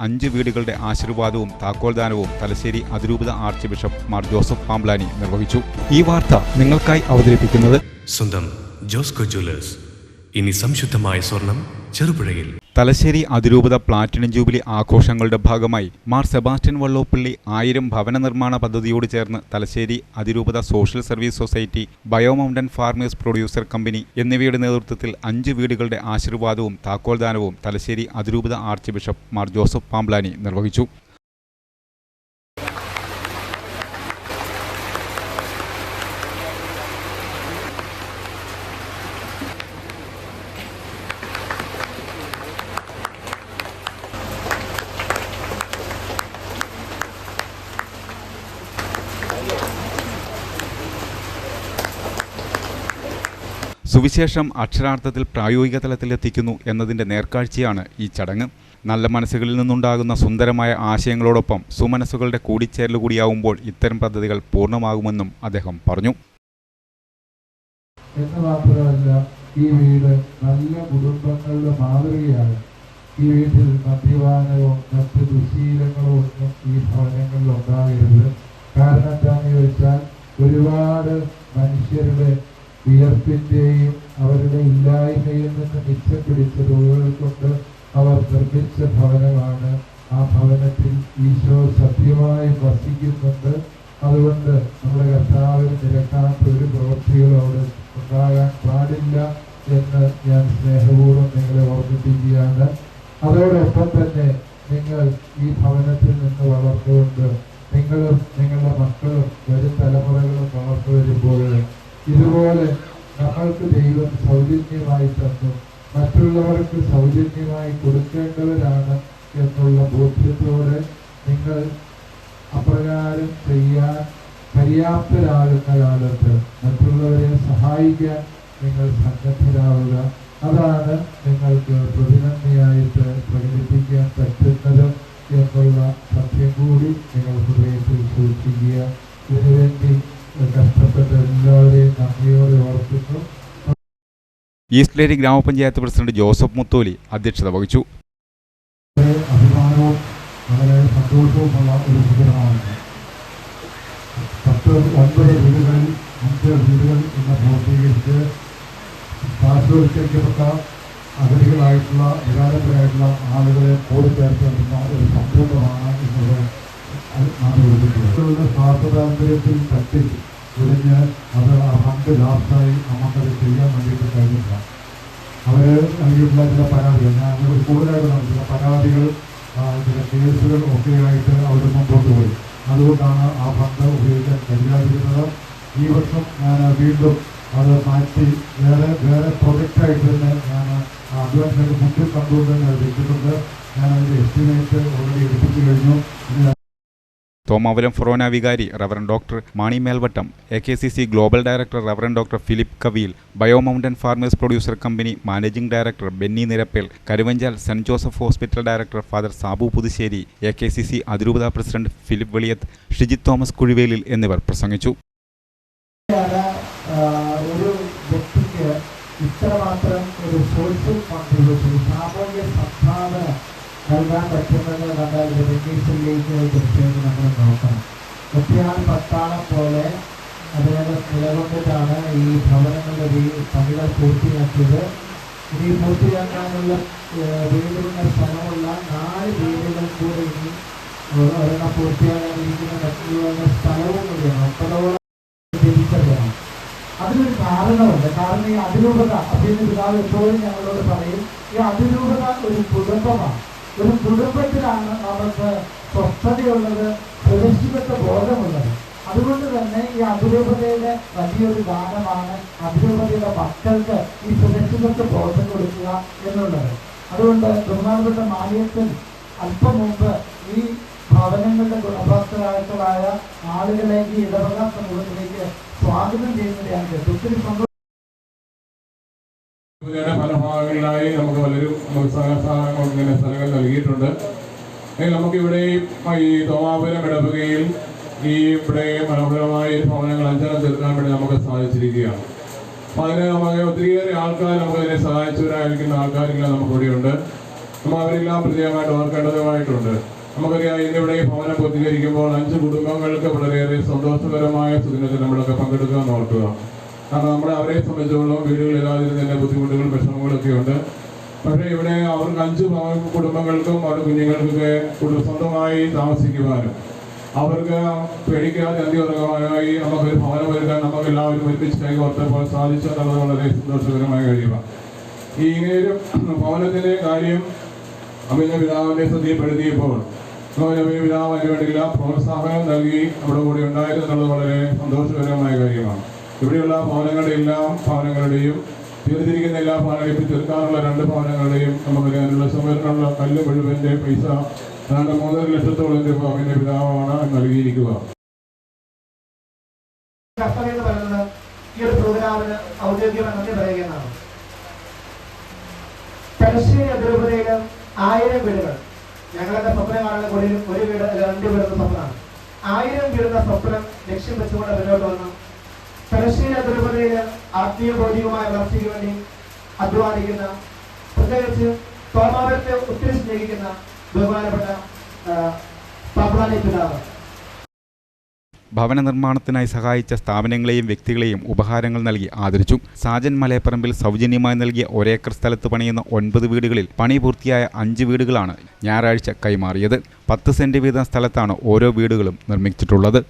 അഞ്ച് വീടുകളുടെ ആശീർവാദവും താക്കോൽദാനവും തലശ്ശേരി അതിരൂപത archbishop Mar Joseph Pamplany നിർവഹിച്ചു. ഈ വാർത്ത നിങ്ങൾക്കായി അവതരിപ്പിക്കുന്നത് സ്വന്തം ജോസ്കോ ജ്വല്ലേഴ്സ്. ഇനി സംശുദ്ധമായ സ്വർണം ചെറുപുഴയിൽ. തലശ്ശേരി അതിരൂപത പ്ലാറ്റിനം ജൂബിലി ആഘോഷങ്ങളുടെ ഭാഗമായി മാർ സെബാസ്റ്റ്യൻ വള്ളോപ്പള്ളി ആയിരം ഭവന നിർമ്മാണ പദ്ധതിയോട് ചേർന്ന് തലശ്ശേരി അതിരൂപത social service society bio mountain farmers producer company എന്നിവയുടെ നേതൃത്വത്തിൽ അഞ്ച് വീടുകളുടെ ആശീർവാദവും താക്കോൽദാനവും തലശ്ശേരി അതിരൂപത archbishop Mar Joseph Pamplany നിർവഹിച്ചു. സുവിശേഷം അക്ഷരാർത്ഥത്തിൽ പ്രായോഗിക തലത്തിലെത്തിക്കുന്നു എന്നതിന്റെ നേർക്കാഴ്ചയാണ് ഈ ചടങ്ങ്. നല്ല മനസ്സുകളിൽ നിന്നുണ്ടാകുന്ന സുന്ദരമായ ആശയങ്ങളോടൊപ്പം സുമനസ്സുകളുടെ കൂടിച്ചേരൽ കൂടിയാവുമ്പോൾ ഇത്തരം പദ്ധതികൾ പൂർണമാകുമെന്നും അദ്ദേഹം പറഞ്ഞു. എന്ന് മാത്രമല്ല ഈ വീട് നല്ല കുടുംബങ്ങളുടെ മാതൃകയാണ്. ഈ വീട്ടിൽ മദ്യപാനമോ മറ്റ് ദുശീലങ്ങളോ ഒന്നും ഈ ഭവനങ്ങളിൽ ഉണ്ടാകരുത്. കാരണം എന്താണെന്ന് ചോദിച്ചാൽ ഒരുപാട് മനുഷ്യരുടെ വിയർപ്പിന്റെയും അവരുടെ ഇല്ലായ്മയിൽ നിന്ന് മിച്ചപ്പിടിച്ച തുകകൾ കൊണ്ട് അവർ നിർമ്മിച്ച ഭവനമാണ്. ആ ഭവനത്തിൽ ഈശോ സത്യമായി വസിക്കുന്നുണ്ട്. അതുകൊണ്ട് നമ്മുടെ കർത്താവിന് നിരക്കാത്ത ഒരു പ്രവൃത്തികളും അവിടെ ഉണ്ടാകാൻ പാടില്ല എന്ന് ഞാൻ സ്നേഹപൂർവം നിങ്ങളെ ഓർമ്മിപ്പിക്കുകയാണ്. അതോടൊപ്പം തന്നെ നിങ്ങൾ ഈ ഭവനത്തിൽ നിന്ന് വളർന്നുകൊണ്ട് നിങ്ങളും നിങ്ങളുടെ മക്കളും വരും തലമുറകളും വളർന്നു വരുമ്പോൾ ഇതുപോലെ നമ്മൾക്ക് ദൈവം സൗജന്യമായി തന്നു. മറ്റുള്ളവർക്ക് സൗജന്യമായി കൊടുക്കേണ്ടവരാണ് എന്നുള്ള ബോധ്യത്തോടെ നിങ്ങൾ അപ്രകാരം ചെയ്യാൻ പര്യാപ്തരാകുന്ന കാലത്ത് മറ്റുള്ളവരെ സഹായിക്കാൻ നിങ്ങൾ സന്നദ്ധരാവുക. അതാണ് നിങ്ങൾക്ക് പ്രതിനന്ദിയായിട്ട് പ്രകടിപ്പിക്കാൻ പറ്റുന്നത് എന്നുള്ള സത്യം കൂടി നിങ്ങൾ ഹൃദയത്തിൽ സൂക്ഷിക്കുക. ഇതിനുവേണ്ടി നന്ദിയോടെ ഓർക്കുന്നു ഈസ്റ്റ്ലേരി ഗ്രാമപഞ്ചായത്ത് പ്രസിഡന്റ് ജോസഫ് മുത്തോലി അധ്യക്ഷത വഹിച്ചു. ഒരു വീടുകൾ നിരാലംബരായിട്ടുള്ള ആളുകളെ കുടിഞ്ഞ് അത് ആ ഫണ്ട് ലാസ്റ്റായി നമുക്കത് ചെയ്യാൻ വേണ്ടിയിട്ട് കഴിഞ്ഞില്ല. അവർ നൽകിയിട്ടുള്ള ചില പരാതികൾ ഞാൻ ഒരു കൂടുതലായിട്ട് നടത്തിയ പരാതികൾ ചില കേസുകൾ ഒക്കെയായിട്ട് അവർ മുമ്പോട്ട് പോയി. അതുകൊണ്ടാണ് ആ ഫണ്ട് ഉപയോഗിക്കാൻ കഴിയാതിരുന്നത്. ഈ വർഷം ഞാൻ വീണ്ടും അത് മാറ്റി. വേറെ വേറെ പ്രൊജക്റ്റായിട്ട് തന്നെ ഞാൻ അഡ്വാൻസ് ആയിട്ട് മുന്നിൽ കണ്ടുകൊണ്ട് തന്നെ വെച്ചിട്ടുണ്ട്. ഞാൻ അതിന്റെ എസ്റ്റിമേറ്റ് ഓൾറെഡി എടുപ്പിച്ചു കഴിഞ്ഞു. തോമാവലം ഫൊറോന വികാരി reverend doctor Mani Melvattam A K C C global director reverend doctor Philip Kaviyil bio mountain farmers producer company managing director Benny Nirappel Karuvanchal saint Joseph hospital director father Sabu Puthussery A K C C അതിരൂപത president Philip Veliyath Shijith Thomas Kuzhivelil എന്നിവർ പ്രസംഗിച്ചു. ഒരു വ്യക്തിക്ക് ഇത്രമാത്രം ഒരു social നൽകാൻ പറ്റുമെന്ന് കണ്ടാൽ ഇംഗ്ലീഷിലേക്ക് തീർച്ചയായിട്ടും നമ്മൾ നോക്കണം. ഒറ്റയാൾ പട്ടാളം പോലെ അദ്ദേഹം നിലകൊണ്ടിട്ടാണ് ഈ ഭവനങ്ങളുടെ രീതി പണികൾ പൂർത്തിയാക്കിയത്. ഇനി പൂർത്തിയാക്കാനുള്ള വീടുകളുടെ സ്ഥലമുള്ള നാല് വീടുകൾ കൂടെ ഇനി ഒരെണ്ണം പൂർത്തിയാകാനിരിക്കുന്ന മറ്റുള്ള സ്ഥലവും കൂടിയാണ്. ഒമ്പതോളം തിരിച്ചറിയണം അതിനൊരു കാരണമുണ്ട്. കാരണം ഈ അതിരൂപത അഭിനയ പിതാവ് എപ്പോഴും ഞങ്ങളോട് പറയും ഈ അതിരൂപത ഒരു കുടുംബമാണ് ഒരു കുടുംബത്തിലാണ് നമുക്ക് സ്വസ്ഥതയുള്ളത് പ്രതിഷ്ഠിത ബോധമുള്ളത്. അതുകൊണ്ട് തന്നെ ഈ അതിരൂപതയുടെ വലിയൊരു ദാനമാണ് അതിരൂപതയുടെ മക്കൾക്ക് ഈ സുരക്ഷിതത്വ ബോധം കൊടുക്കുക എന്നുള്ളത്. അതുകൊണ്ട് ബഹുമാനപ്പെട്ട മാലിയത്തിൽ അല്പം മുമ്പ് ഈ ഭവനങ്ങളുടെ ഗുണഭോക്താക്കളായ ആളുകളെ ഈ ഇടവക സമൂഹത്തിലേക്ക് സ്വാഗതം ചെയ്യുന്നതാണ് ഒത്തിരി സന്തോഷം. ഇതിന്റെ ഫലഭാഗങ്ങളിലായി നമുക്ക് പലരും സഹായങ്ങൾ ഇങ്ങനെ സ്ഥലങ്ങൾ നൽകിയിട്ടുണ്ട്. നമുക്കിവിടെ ഈ തോമാപുരം ഇടവകയിൽ ഈ ഇവിടെ മനോഹരമായ ഭവനങ്ങൾ അഞ്ചെണ്ണം തീർക്കാൻ വേണ്ടി നമുക്ക് സാധിച്ചിരിക്കുകയാണ്. അപ്പം അതിന് നമുക്ക് ഒത്തിരിയേറെ ആൾക്കാർ നമുക്ക് അതിനെ സഹായിച്ചവരായിരിക്കുന്ന ആൾക്കാരെല്ലാം നമുക്ക് ഇവിടെയുണ്ട് നമ്മൾ അവരെല്ലാം പ്രത്യേകമായിട്ട് ഓർക്കേണ്ടതുമായിട്ടുണ്ട്. നമുക്കറിയാം ഇന്നിവിടെ ഈ ഭവനം പൂർത്തീകരിക്കുമ്പോൾ അഞ്ച് കുടുംബങ്ങൾക്ക് വളരെയേറെ സന്തോഷകരമായ സുദിനത്തിൽ നമ്മളൊക്കെ പങ്കെടുക്കുക എന്ന് ഓർക്കുക. കാരണം നമ്മുടെ അവരെ സംബന്ധിച്ചോളം വീടുകളില്ലാതിരുന്ന തന്നെ ബുദ്ധിമുട്ടുകളും വിഷമങ്ങളൊക്കെ ഉണ്ട്. പക്ഷേ ഇവിടെ അവർക്ക് അഞ്ച് കുടുംബങ്ങൾക്കും അവരുടെ കുഞ്ഞുങ്ങൾക്കൊക്കെ കുടുംബ സ്വന്തമായി താമസിക്കുവാനും അവർക്ക് പേടിക്കാതെ അന്തിയുറങ്ങാനായി നമുക്കൊരു ഭവനം ഒരുക്കാൻ നമുക്ക് എല്ലാവരും ഒരുമിച്ച് കൈകോർത്തപ്പോൾ സാധിച്ചു എന്നുള്ളത് വളരെ സന്തോഷകരമായ കാര്യമാണ്. ഈ ഇങ്ങനെ ഒരു ഭവനത്തിന്റെ കാര്യം അമിത പിതാവിനെ ശ്രദ്ധയിൽപ്പെടുത്തിയപ്പോൾ പിതാവ് അതിനുവേണ്ടിയുള്ള പ്രോത്സാഹനം നൽകി നമ്മുടെ കൂടെ ഉണ്ടായിരുന്നു എന്നുള്ളത് വളരെ സന്തോഷകരമായ കാര്യമാണ്. ഇവിടെയുള്ള ഭവനങ്ങളുടെ എല്ലാ ഭവനങ്ങളുടെയും തീർത്തിരിക്കുന്ന എല്ലാ ഭവനങ്ങളെയും ഇപ്പം തീർക്കാനുള്ള രണ്ട് ഭവനങ്ങളുടെയും നമുക്ക് അതിനുള്ള സമയത്തിനുള്ള കല്ല് മുഴുവന്റെ പൈസ ഏതാണ്ട് മൂന്നര ലക്ഷത്തോളം രൂപ അവന്റെ പിതാവാണ് നൽകിയിരിക്കുക. തലശ്ശേരി ആയിരം വീടുകൾ. ഞങ്ങളുടെ സ്വപ്നം കാണുന്ന ഒരു വീട് അല്ല രണ്ട് വീടുന്ന സ്വപ്നമാണ്. ആയിരം വീടുന്ന സ്വപ്നം ലക്ഷ്യം വെച്ചുകൊണ്ട് മുന്നോട്ട് വന്നു. തലശ്ശേരി ദുർബലയിൽ ആത്മീയ ഭൗതികമായ വളർച്ചയ്ക്ക് വേണ്ടി അധ്വാനിക്കുന്ന പ്രത്യേകിച്ച് തോമാപുരത്തെ ഒത്തിരി സ്നേഹിക്കുന്ന ബഹുമാനപ്പെട്ട പാപ്പളാനി പിതാവ്. ഭവന നിർമ്മാണത്തിനായി സഹായിച്ച സ്ഥാപനങ്ങളെയും വ്യക്തികളെയും ഉപഹാരങ്ങൾ നൽകി ആദരിച്ചു. സാജൻ മലയപ്പറമ്പിൽ സൗജന്യമായി നൽകിയ ഒരേക്കർ സ്ഥലത്ത് പണിയുന്ന ഒൻപത് വീടുകളിൽ പണി പൂർത്തിയായ അഞ്ച് വീടുകളാണ് ഞായറാഴ്ച കൈമാറിയത്. പത്ത് സെന്റ് വീതം സ്ഥലത്താണ് ഓരോ വീടുകളും നിർമ്മിച്ചിട്ടുള്ളത്.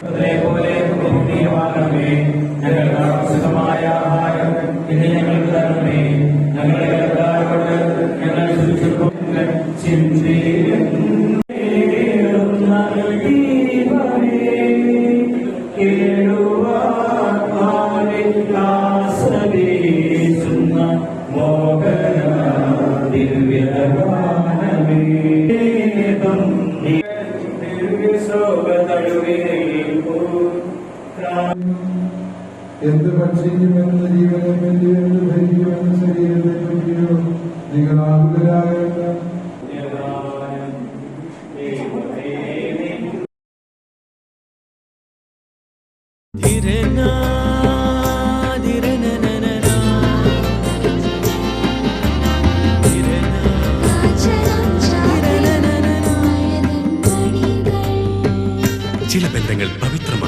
അതേപോലെ ഭൂമിയുമാകണമേ ഞങ്ങൾക്ക് ആവശ്യമായ ആഹാരം ഇന്ന് ഞങ്ങൾക്ക് തരണമേ ഞങ്ങളുടെ കടക്കാരോട് ഞങ്ങൾ സൂക്ഷിക്കും ചിന്തയും എന്ത് ഭക്ഷിക്കുമെന്ന് ജീവനെ പറ്റിയോ എന്ത് ഭരിക്കുമെന്ന് ശരീരത്തെ പറ്റിയോ നിങ്ങൾ ആകുലരാകേണ്ട ചില ബന്ധങ്ങൾ പവിത്രമാണ്